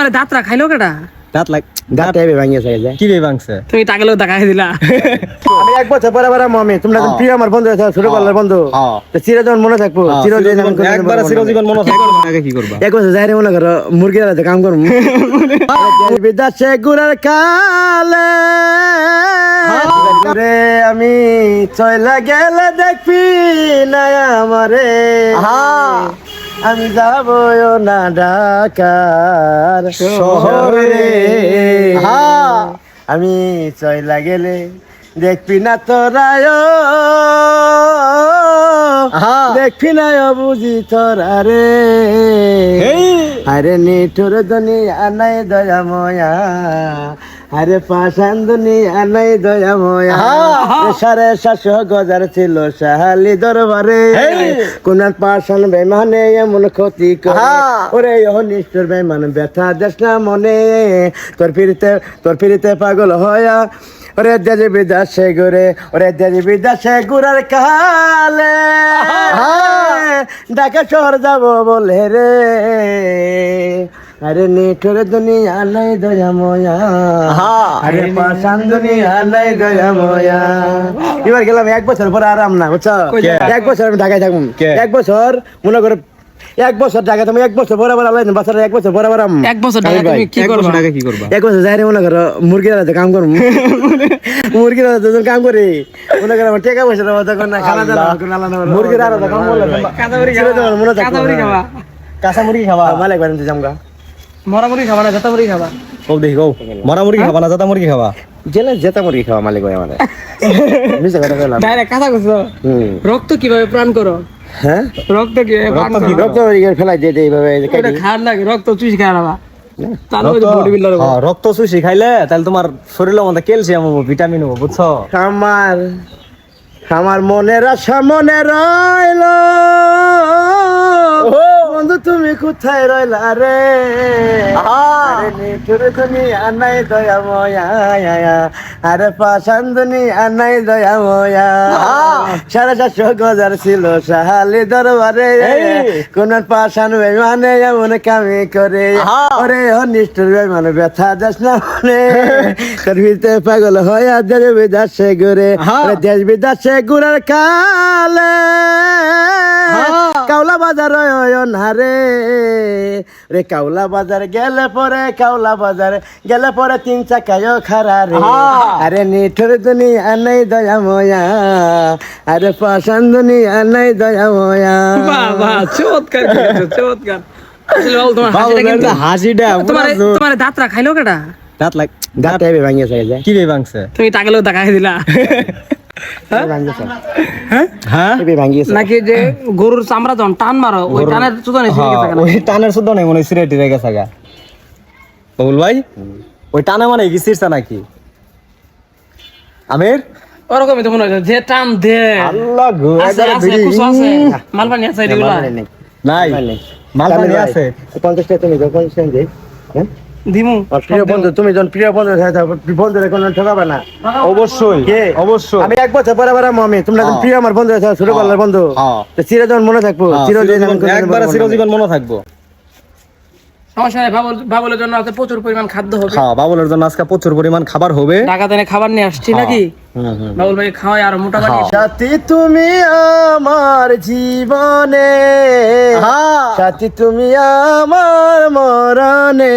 তোমার দাঁতরা খাইলো কেডা? দাঁত লাগ দাঁত এবে ভাঙিয়ে যায়। কি রে ভাঙছে? তুমি টাকালেও দেখাই দিলা। আমি এক বছর পরে পরে মামি তোমরা তো হ্যাঁ। প্রিয় আমার বন্ধু আছো ছোটবেলার বন্ধু। হ্যাঁ। তো চিরজন মনে থাকব কোনোদিন একবার। চিরজীবন মনে থাকবে। আগে কি করবা? এক বছর যাই মনে করো মুরগির হাতে কাম করব। বিদাসে গুড়ার কালে। রে আমি চলে গেলে দেখবি না আমারে। আমি যাব না ঢাকার শহরে। আমি চলে গেলে দেখবি না তোরায় দেখবি না বুঝি তোরা রে। আরে নিঠুর দুনিয়া নাই দয়া ময়া। আরে পাশান দুনিয়া নাই দয়া ময়া। সাড়ে সাতশো গজার ছিল সাহালি দরবারে। কোন পাশান বেমানে এমন ক্ষতি করে। ওরে ও নিষ্ঠুর বেমান ব্যথা দেশ না মনে। তোর ফিরিতে তোর ফিরিতে পাগল হয়া। ওরে দেজি বিদাসে ঘুরে ওরে দেজি বিদাসে ঘুরার কালে। ঢাকা শহর যাব বলে রে। আরে নিঠুর দুনিয়া নাই দয়া ময়া। আরে পাশান দুনিয়া নাই দয়া ময়া। এবার গেলাম এক বছর পরে আরাম না বুঝছ? এক বছর আমি ঢাকায় থাকব? এক বছর মনে করো এক বছর ঢাকা তুমি এক বছর বরাবর আলাদা বাসার এক বছর বরাবর এক বছর ভাই, তুমি কি করবা? আগে কি করবা? এক বছর যাই রে মনে করো মুরগির হাতে কাম করব মুরগির হাতে যখন কাম করি। মনে করো আমার টাকা পয়সা দেবো তখন না খানা দানা কোনো আলাদা না। মুরগির হাতে কাম করলে ছেড়ে দেওয়ার মনে থাকতো কাঁচামরি খাবা কাঁচা মুরগি খাবা মালিক বাড়ি জামগা মরামুরি খাবা না জাতামুরি খাবা? কও দেখি কও। মরা মুরগি খাবা না জাতা মুরগি খাবা? জেলে জেতা মুরগি খাওয়া মালিক ভাই আমাদের মিশে কথা বললাম ডাইরেক্ট কাঁচা করছ রক্ত কীভাবে প্রাণ করো? হ্যাঁ? রক্ত কীভাবে প্রাণ করো? রক্ত ফেলাই দিয়ে দিয়ে এইভাবে এটা খার লাগে রক্ত চুষ খায় না। তাহলে রক্ত বডি বিল্ডার হ্যাঁ, রক্ত চুষি খাইলে তাহলে তোমার শরীরের মধ্যে ক্যালসিয়াম হব ভিটামিন হব বুঝছ? আমার আমার মনের আশা মনে রইল। বন্ধু তুমি কোথায় রইলা রে? আরে নিঠুর দুনিয়া নাই দয়া ময়া আরে পাশান দুনিয়া নাই দয়া ময়া। সাড়ে চারশো গজার ছিল সাহালি দরবারে। কোন পাশান বেমানে এমন কামি করে। ওরে ও নিষ্ঠুর বেমান ব্যথা যাস না মনে। ভিতরে পাগল হয়ে দেশ বিদাসে ঘুরে। দেশ বিদাসে ঘুরার কালে। কাউলা বাজার না রে। কাউলা বাজার গেলে পরে কাউলা বাজার গেলে পরে তিন চাকায় খারা রে। আরে নিঠুর দুনিয়া নাই দয়া ময়া আরে পাশান দুনিয়া নাই দয়া ময়া। বাহ চমৎকার চমৎকার। বাবু, হাসিটা তোমার তোমার দাঁতরা খাইলো কেডা? দাঁত লাগ দাঁত এবে ভাঙিয়ে যায়। কি রে ভাঙছে তুমি টাকালেও দেখাই দিলা। হ্যাঁ? এবে ভাঙিয়েছে নাকি যে গরুর চামড়া যখন টান মারো ওই টানের চুদানে ছিঁড়ে ওই টানের শুদ্ধ নাই মনে হয় সিরেটি রেগে থাকা বাবুল ভাই? ওই টানা মানে কি সিরসা নাকি? আমির? ওরকমই তো মনে হচ্ছে যে টান দে। আল্লাহ গো আছে নাই। মাল পানি আছে। পঞ্চাশ টাকা তুমি হ্যাঁ? দিমু। প্রিয় বন্ধু তুমি যখন প্রিয় বন্ধু বন্ধুরে কোনো ঠকাবে না। অবশ্যই কে? অবশ্যই। আমি এক বছর পরে পরে মামি তোমরা যখন হ্যাঁ। প্রিয় আমার বন্ধু আছো ছোটবেলার বন্ধু হ্যাঁ। তো চিরজন মনে থাকব হ্যাঁ, চিরদিন আমি চিরজীবন- কোনোদিন একবারে ভুলবো না। চিরজীবন মনে থাকব। সমস্যা নাই বাবুল বাবুলের জন্য আছে প্রচুর পরিমাণ খাদ্য হবে। খাওয়া বাবুলের জন্য আজকে প্রচুর পরিমাণ খাবার হবে। ঢাকা থেকে খাবার নিয়ে আসছি নাকি? হুম, হুম। বাবুল ভাই খাওয়াই আর মোটা বানিয়ে সাথী তুমি আমার জীবনে। সাথী তুমি আমার মরণে।